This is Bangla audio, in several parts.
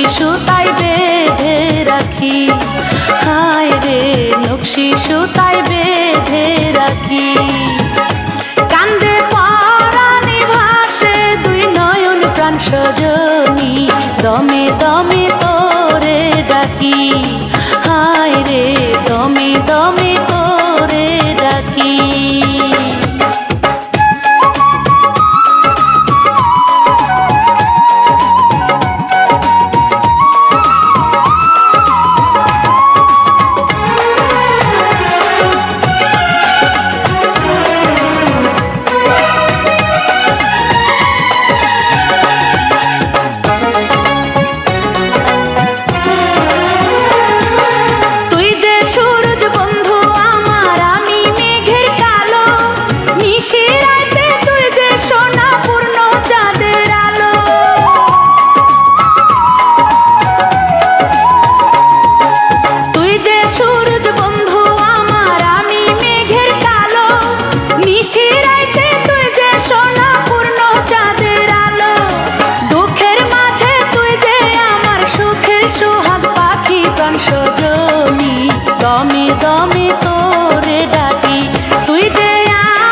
নকশি সুতায় বেঁধে রাখি। হায় রে নকশি সুতায় বেঁধে রাখি। কান্দে পারানি ভাসে দুই নয়ন প্রাণ সজনী। দমে দমে নিশিরাইতে তুই যে সোনা পূর্ণ চাঁদের আলো, দুঃখের মাঝে তুই যে আমার সুখের সোহাগ পাখি প্রাণ সজনী দমে দমে তোরে ডাকি। তুই যে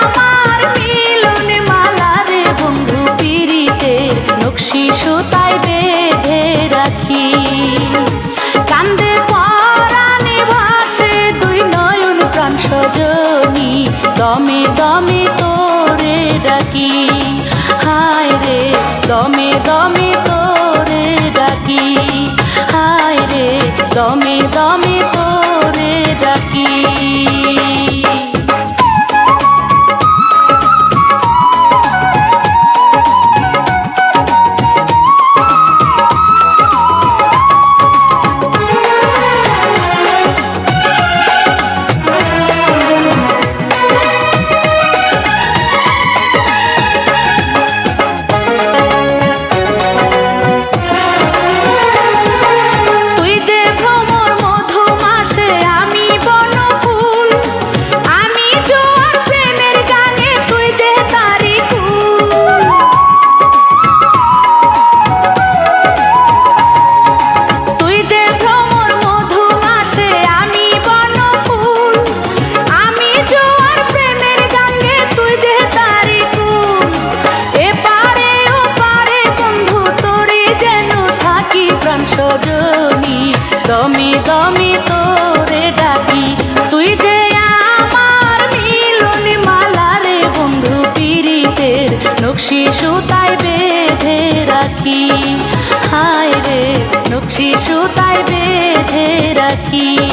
আমার মিলন মালা রে বন্ধু পিরিতে নকশি সুতায় বেঁধে রাখি। কান্দে পরাণে ভাসে তুই নয়ন প্রাণ সজনী দমে দমে রাখি। হায় রে নকশি সুতায় বেঁধে রাখি।